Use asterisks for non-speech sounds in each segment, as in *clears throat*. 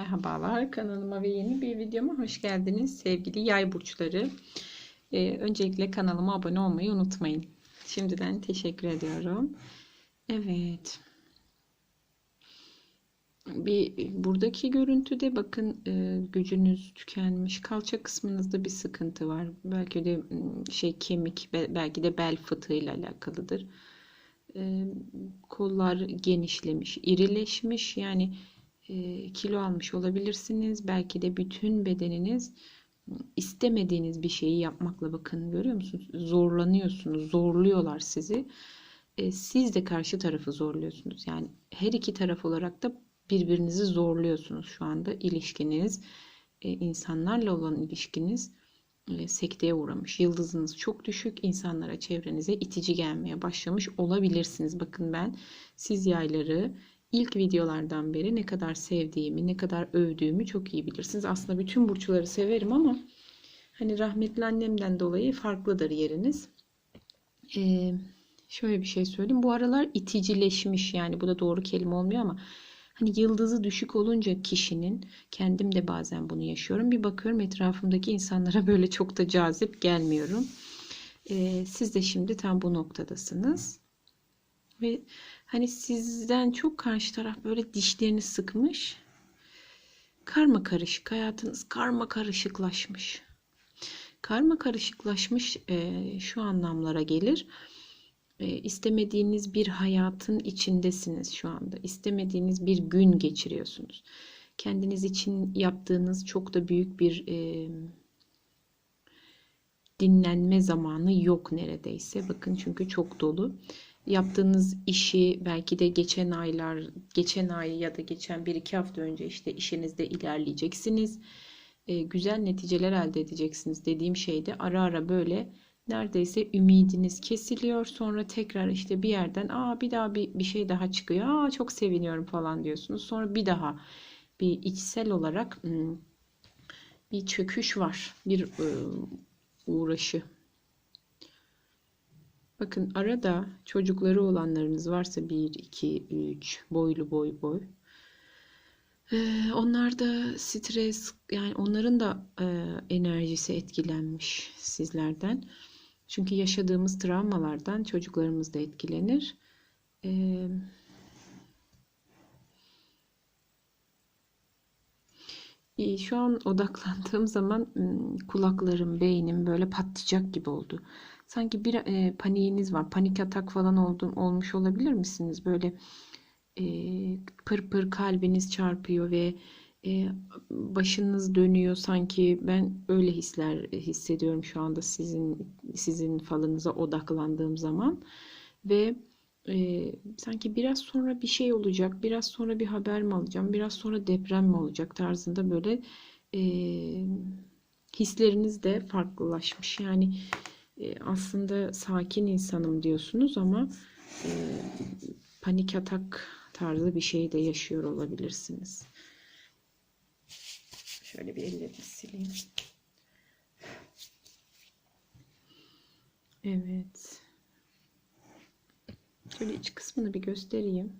Merhabalar kanalıma ve yeni bir videoma hoş geldiniz sevgili yay burçları. Ee, öncelikle kanalıma abone olmayı unutmayın. Şimdiden teşekkür ediyorum. Evet. Bir buradaki görüntüde bakın e, gücünüz tükenmiş. Kalça kısmınızda bir sıkıntı var. Belki de şey kemik belki de bel fıtığıyla alakalıdır. E, kollar genişlemiş, irileşmiş. Yani kilo almış olabilirsiniz. Belki de bütün bedeniniz istemediğiniz bir şeyi yapmakla bakın görüyor musunuz? Zorlanıyorsunuz, zorluyorlar sizi. E, siz de karşı tarafı zorluyorsunuz. Yani her iki taraf olarak da birbirinizi zorluyorsunuz şu anda. ilişkiniz, e, insanlarla olan ilişkiniz sekteye uğramış. Yıldızınız çok düşük. insanlara çevrenize itici gelmeye başlamış olabilirsiniz. Bakın ben siz yayları ilk videolardan beri ne kadar sevdiğimi, ne kadar övdüğümü çok iyi bilirsiniz. Aslında bütün burçları severim ama hani rahmetli annemden dolayı farklıdır yeriniz. Ee, şöyle bir şey söyleyeyim. Bu aralar iticileşmiş yani bu da doğru kelime olmuyor ama hani yıldızı düşük olunca kişinin kendim de bazen bunu yaşıyorum. Bir bakıyorum etrafımdaki insanlara *laughs* böyle çok da cazip gelmiyorum. Ee, siz de şimdi tam bu noktadasınız. Ve Hani sizden çok karşı taraf böyle dişlerini sıkmış. Karma karışık hayatınız karma karışıklaşmış. Karma karışıklaşmış e, şu anlamlara gelir. E, istemediğiniz bir hayatın içindesiniz şu anda. İstemediğiniz bir gün geçiriyorsunuz. Kendiniz için yaptığınız çok da büyük bir e, dinlenme zamanı yok neredeyse. Bakın çünkü çok dolu yaptığınız işi belki de geçen aylar, geçen ay ya da geçen bir iki hafta önce işte işinizde ilerleyeceksiniz. E, güzel neticeler elde edeceksiniz dediğim şeyde ara ara böyle neredeyse ümidiniz kesiliyor. Sonra tekrar işte bir yerden aa bir daha bir, bir şey daha çıkıyor. Aa çok seviniyorum falan diyorsunuz. Sonra bir daha bir içsel olarak hmm, bir çöküş var. Bir ıı, uğraşı Bakın arada çocukları olanlarınız varsa 1, 2, 3 boylu boy boy. Ee, onlar da stres yani onların da e, enerjisi etkilenmiş sizlerden. Çünkü yaşadığımız travmalardan çocuklarımız da etkilenir. Ee, şu an odaklandığım zaman kulaklarım, beynim böyle patlayacak gibi oldu sanki bir e, paniğiniz var. Panik atak falan oldu, olmuş olabilir misiniz? Böyle e, pır pır kalbiniz çarpıyor ve e, başınız dönüyor sanki ben öyle hisler hissediyorum şu anda sizin sizin falınıza odaklandığım zaman ve e, sanki biraz sonra bir şey olacak biraz sonra bir haber mi alacağım biraz sonra deprem mi olacak tarzında böyle e, hisleriniz de farklılaşmış yani e, aslında sakin insanım diyorsunuz ama e, panik atak tarzı bir şey de yaşıyor olabilirsiniz. Şöyle bir ellerimi sileyim. Evet. Şöyle iç kısmını bir göstereyim.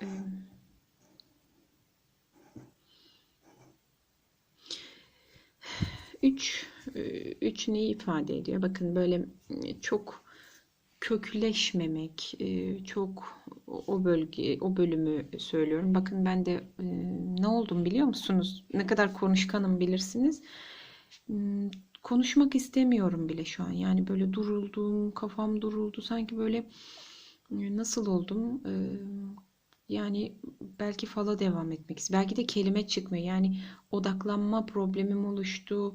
Evet. Üç, üç neyi ifade ediyor? Bakın böyle çok kökleşmemek, çok o bölge, o bölümü söylüyorum. Bakın ben de ne oldum biliyor musunuz? Ne kadar konuşkanım bilirsiniz. Konuşmak istemiyorum bile şu an. Yani böyle duruldum, kafam duruldu. Sanki böyle nasıl oldum? Yani belki fala devam etmek istiyorum. Belki de kelime çıkmıyor. Yani odaklanma problemim oluştu.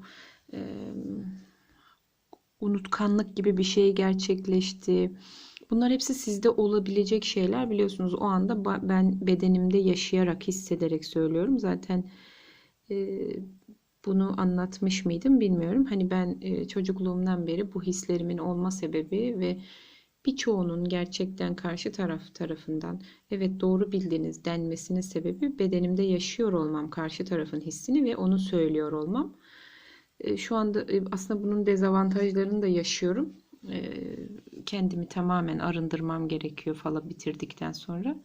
Ee, unutkanlık gibi bir şey gerçekleşti. Bunlar hepsi sizde olabilecek şeyler biliyorsunuz. O anda ben bedenimde yaşayarak, hissederek söylüyorum. Zaten e, bunu anlatmış mıydım bilmiyorum. Hani ben e, çocukluğumdan beri bu hislerimin olma sebebi ve birçoğunun gerçekten karşı taraf tarafından evet doğru bildiğiniz denmesinin sebebi bedenimde yaşıyor olmam karşı tarafın hissini ve onu söylüyor olmam. E, şu anda e, aslında bunun dezavantajlarını da yaşıyorum. E, kendimi tamamen arındırmam gerekiyor falan bitirdikten sonra.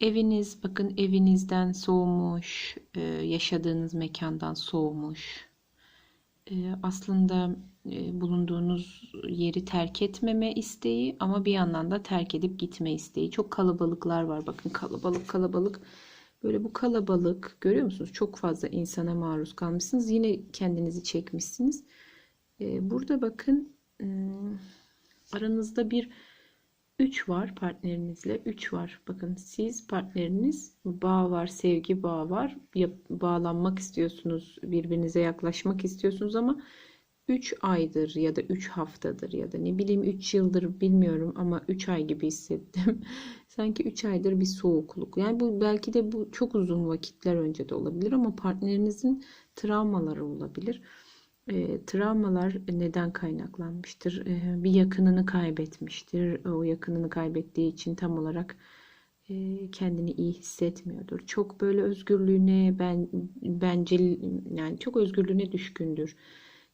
Eviniz, bakın evinizden soğumuş, e, yaşadığınız mekandan soğumuş. Aslında e, bulunduğunuz yeri terk etmeme isteği ama bir yandan da terk edip gitme isteği. Çok kalabalıklar var. Bakın kalabalık kalabalık. Böyle bu kalabalık görüyor musunuz? Çok fazla insana maruz kalmışsınız. Yine kendinizi çekmişsiniz. E, burada bakın hmm, aranızda bir 3 var partnerinizle. 3 var. Bakın siz partneriniz bağ var, sevgi bağı var. Bağlanmak istiyorsunuz, birbirinize yaklaşmak istiyorsunuz ama 3 aydır ya da 3 haftadır ya da ne bileyim 3 yıldır bilmiyorum ama 3 ay gibi hissettim. *laughs* Sanki 3 aydır bir soğukluk. Yani bu belki de bu çok uzun vakitler önce de olabilir ama partnerinizin travmaları olabilir. E, travmalar neden kaynaklanmıştır? E, bir yakınını kaybetmiştir. O yakınını kaybettiği için tam olarak e, kendini iyi hissetmiyordur. Çok böyle özgürlüğüne ben bencil yani çok özgürlüğüne düşkündür.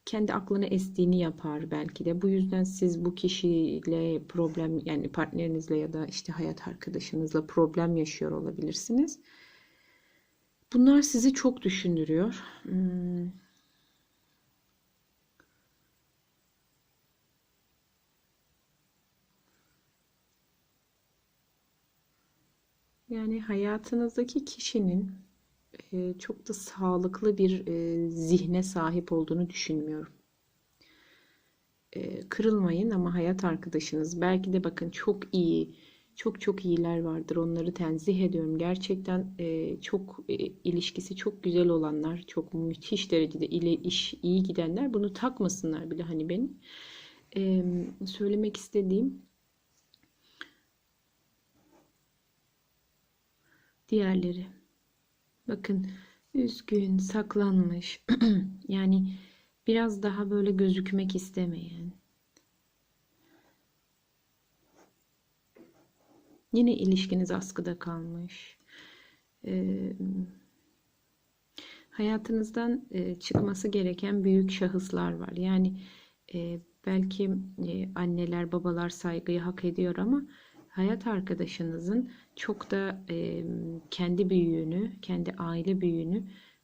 Kendi aklına estiğini yapar belki de. Bu yüzden siz bu kişiyle problem yani partnerinizle ya da işte hayat arkadaşınızla problem yaşıyor olabilirsiniz. Bunlar sizi çok düşündürüyor. Hmm. Yani hayatınızdaki kişinin e, çok da sağlıklı bir e, zihne sahip olduğunu düşünmüyorum. E, kırılmayın ama hayat arkadaşınız belki de bakın çok iyi, çok çok iyiler vardır. Onları tenzih ediyorum. Gerçekten çok ilişkisi çok güzel olanlar, çok müthiş derecede ile iş iyi gidenler bunu takmasınlar bile hani benim. Söylemek istediğim diğerleri. Bakın üzgün, saklanmış. *clears throat* yani biraz daha böyle gözükmek istemeyen. Yine ilişkiniz askıda kalmış. Ee, hayatınızdan e, çıkması gereken büyük şahıslar var. Yani e, belki e, anneler, babalar saygıyı hak ediyor ama hayat arkadaşınızın çok da e, kendi büyüğünü, kendi aile büyüğünü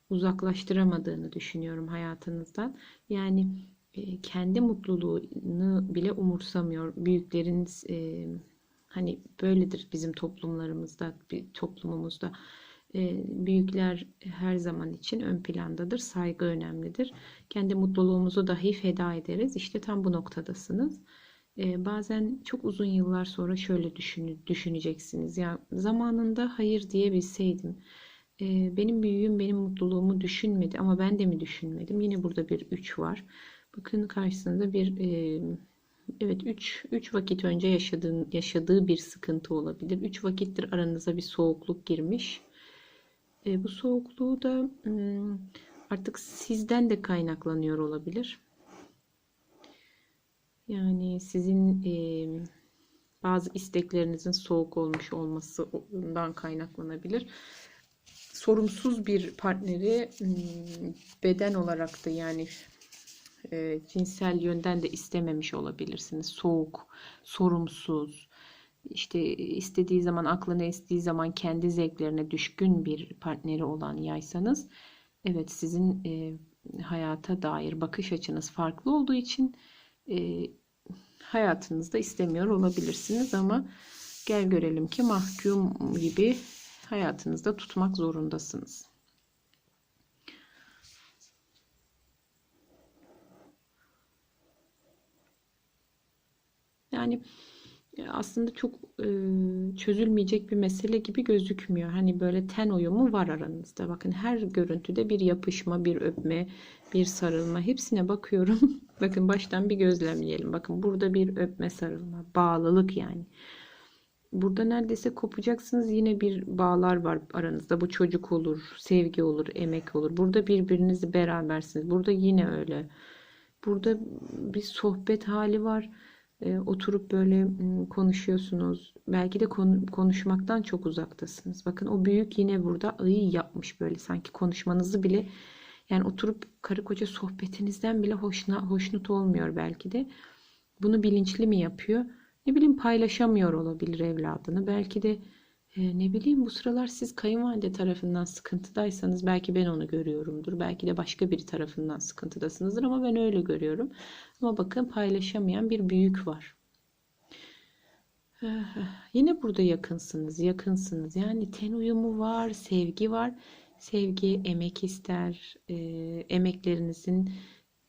uzaklaştıramadığını düşünüyorum hayatınızdan. Yani e, kendi mutluluğunu bile umursamıyor. Büyükleriniz e, hani böyledir bizim toplumlarımızda, toplumumuzda. E, büyükler her zaman için ön plandadır. Saygı önemlidir. Kendi mutluluğumuzu dahi feda ederiz. İşte tam bu noktadasınız. Bazen çok uzun yıllar sonra şöyle düşün, düşüneceksiniz. Ya zamanında hayır diyebilseydim. E, benim büyüğüm benim mutluluğumu düşünmedi ama ben de mi düşünmedim? Yine burada bir 3 var. Bakın karşısında bir evet 3 3 vakit önce yaşadığın yaşadığı bir sıkıntı olabilir. 3 vakittir aranıza bir soğukluk girmiş. Bu soğukluğu da artık sizden de kaynaklanıyor olabilir. Yani sizin e, bazı isteklerinizin soğuk olmuş olmasından kaynaklanabilir. Sorumsuz bir partneri beden olarak da yani e, cinsel yönden de istememiş olabilirsiniz. Soğuk, sorumsuz, işte istediği zaman aklına estiği zaman kendi zevklerine düşkün bir partneri olan yaysanız evet sizin e, hayata dair bakış açınız farklı olduğu için e, hayatınızda istemiyor olabilirsiniz ama gel görelim ki mahkum gibi hayatınızda tutmak zorundasınız. Yani aslında çok çözülmeyecek bir mesele gibi gözükmüyor. Hani böyle ten uyumu var aranızda. Bakın her görüntüde bir yapışma, bir öpme, bir sarılma. Hepsine bakıyorum. *laughs* Bakın baştan bir gözlemleyelim. Bakın burada bir öpme, sarılma, bağlılık yani. Burada neredeyse kopacaksınız. Yine bir bağlar var aranızda. Bu çocuk olur, sevgi olur, emek olur. Burada birbirinizi berabersiniz. Burada yine öyle. Burada bir sohbet hali var e, oturup böyle konuşuyorsunuz. Belki de konuşmaktan çok uzaktasınız. Bakın o büyük yine burada ayı yapmış böyle sanki konuşmanızı bile yani oturup karı koca sohbetinizden bile hoşna, hoşnut olmuyor belki de. Bunu bilinçli mi yapıyor? Ne bileyim paylaşamıyor olabilir evladını. Belki de E, ne bileyim bu sıralar siz kayınvalide tarafından sıkıntıdaysanız belki ben onu görüyorumdur. Belki de başka biri tarafından sıkıntıdasınızdır ama ben öyle görüyorum. Ama bakın paylaşamayan bir büyük var. *sighs* Yine burada yakınsınız, yakınsınız. Yani ten uyumu var, sevgi var. Sevgi emek ister. E, emeklerinizin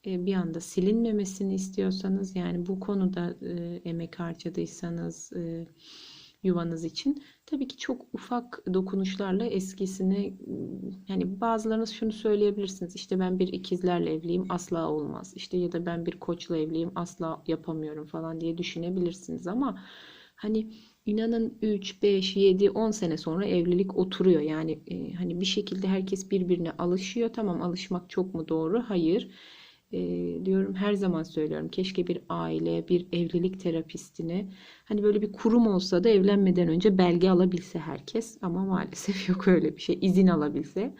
e, bir anda silinmemesini istiyorsanız yani bu konuda e, emek harcadıysanız e, yuvanız için. Tabii ki çok ufak dokunuşlarla eskisini yani bazılarınız şunu söyleyebilirsiniz işte ben bir ikizlerle evliyim asla olmaz. İşte ya da ben bir koçla evliyim asla yapamıyorum falan diye düşünebilirsiniz. Ama hani inanın 3, 5, 7, 10 sene sonra evlilik oturuyor. Yani e, hani bir şekilde herkes birbirine alışıyor. Tamam alışmak çok mu doğru? Hayır e, diyorum her zaman söylüyorum keşke bir aile bir evlilik terapistine hani böyle bir kurum olsa da evlenmeden önce belge alabilse herkes ama maalesef *laughs* yok öyle bir şey izin alabilse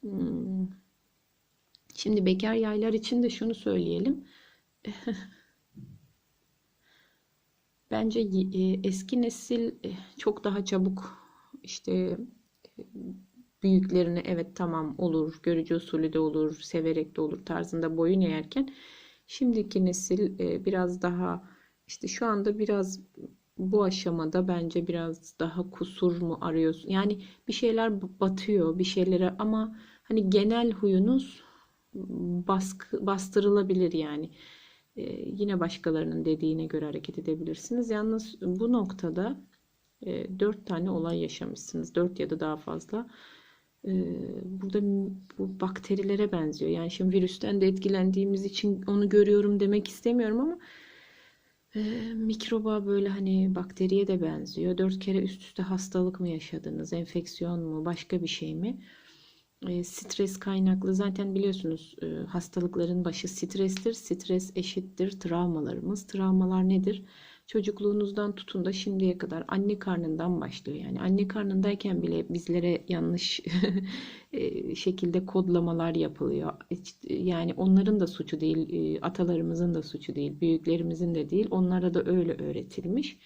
hmm. şimdi bekar yaylar için de şunu söyleyelim *laughs* bence e, eski nesil e, çok daha çabuk işte e, büyüklerine evet tamam olur, görücü usulü de olur, severek de olur tarzında boyun eğerken şimdiki nesil e, biraz daha işte şu anda biraz bu aşamada bence biraz daha kusur mu arıyorsun? Yani bir şeyler batıyor, bir şeylere ama hani genel huyunuz baskı bastırılabilir yani. Ee, yine başkalarının dediğine göre hareket edebilirsiniz. Yalnız bu noktada e, 4 tane olay yaşamışsınız. 4 ya da daha fazla. Burada bu bakterilere benziyor. Yani şimdi virüsten de etkilendiğimiz için onu görüyorum demek istemiyorum ama e, mikroba böyle hani bakteriye de benziyor. Dört kere üst üste hastalık mı yaşadınız? Enfeksiyon mu? Başka bir şey mi? E, stres kaynaklı zaten biliyorsunuz e, hastalıkların başı strestir. Stres eşittir travmalarımız. Travmalar nedir? çocukluğunuzdan tutun da şimdiye kadar anne karnından başlıyor. Yani anne karnındayken bile bizlere yanlış *laughs* e, şekilde kodlamalar yapılıyor. Yani onların da suçu değil, e, atalarımızın da suçu değil, büyüklerimizin de değil. Onlara da öyle öğretilmiş.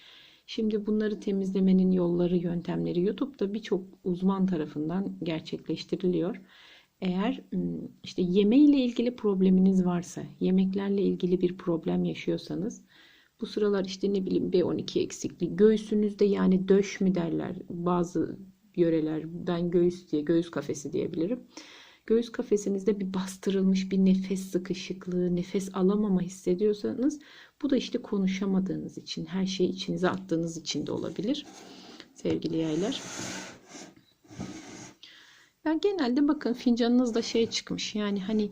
Şimdi bunları temizlemenin yolları, yöntemleri YouTube'da birçok uzman tarafından gerçekleştiriliyor. Eğer işte yeme ile ilgili probleminiz varsa, yemeklerle ilgili bir problem yaşıyorsanız bu sıralar işte ne bileyim B12 eksikliği. Göğsünüzde yani döş mü derler bazı yöreler. Ben göğüs diye göğüs kafesi diyebilirim. Göğüs kafesinizde bir bastırılmış bir nefes sıkışıklığı, nefes alamama hissediyorsanız bu da işte konuşamadığınız için, her şeyi içinize attığınız için de olabilir. Sevgili yaylar. Ben genelde bakın fincanınızda şey çıkmış. Yani hani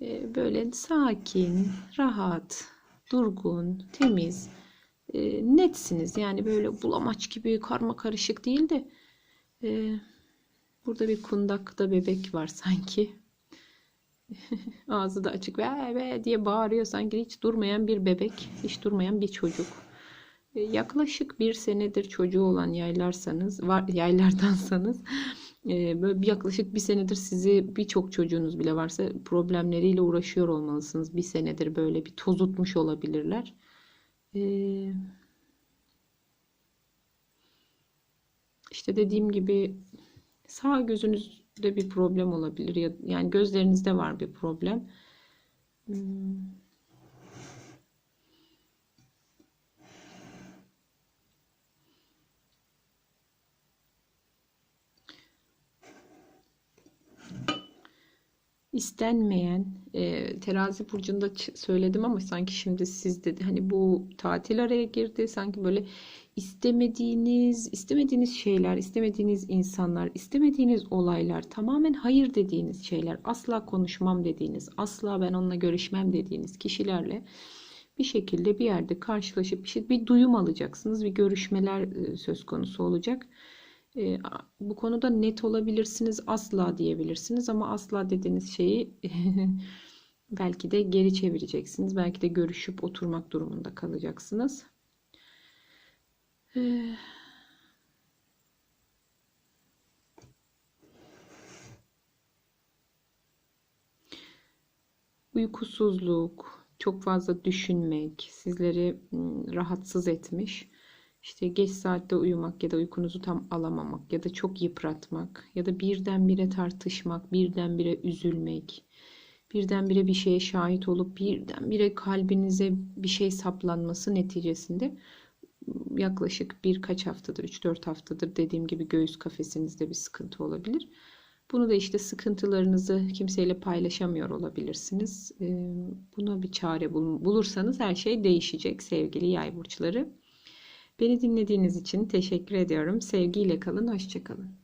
e, böyle sakin, rahat, durgun, temiz, e, netsiniz. Yani böyle bulamaç gibi karma karışık değil de e, burada bir kundakta bebek var sanki. *laughs* Ağzı da açık ve be diye bağırıyor sanki hiç durmayan bir bebek, hiç durmayan bir çocuk. E, yaklaşık bir senedir çocuğu olan yaylarsanız, var, yaylardansanız e, böyle yaklaşık bir senedir sizi birçok çocuğunuz bile varsa problemleriyle uğraşıyor olmalısınız. Bir senedir böyle bir tozutmuş olabilirler. Ee, işte dediğim gibi sağ gözünüzde bir problem olabilir ya yani gözlerinizde var bir problem. Hmm. İstenmeyen e, terazi burcunda söyledim ama sanki şimdi siz dedi hani bu tatil araya girdi sanki böyle istemediğiniz istemediğiniz şeyler istemediğiniz insanlar istemediğiniz olaylar tamamen hayır dediğiniz şeyler asla konuşmam dediğiniz asla ben onunla görüşmem dediğiniz kişilerle bir şekilde bir yerde karşılaşıp bir, şey, bir duyum alacaksınız bir görüşmeler e, söz konusu olacak e, bu konuda net olabilirsiniz, asla diyebilirsiniz ama asla dediğiniz şeyi *laughs* belki de geri çevireceksiniz. Belki de görüşüp oturmak durumunda kalacaksınız. E, uykusuzluk, çok fazla düşünmek sizleri rahatsız etmiş işte geç saatte uyumak ya da uykunuzu tam alamamak ya da çok yıpratmak ya da birdenbire tartışmak, birdenbire üzülmek, birdenbire bir şeye şahit olup birdenbire kalbinize bir şey saplanması neticesinde yaklaşık birkaç haftadır, 3-4 haftadır dediğim gibi göğüs kafesinizde bir sıkıntı olabilir. Bunu da işte sıkıntılarınızı kimseyle paylaşamıyor olabilirsiniz. Buna bir çare bul- bulursanız her şey değişecek sevgili yay burçları. Beni dinlediğiniz için teşekkür ediyorum. Sevgiyle kalın, hoşça kalın.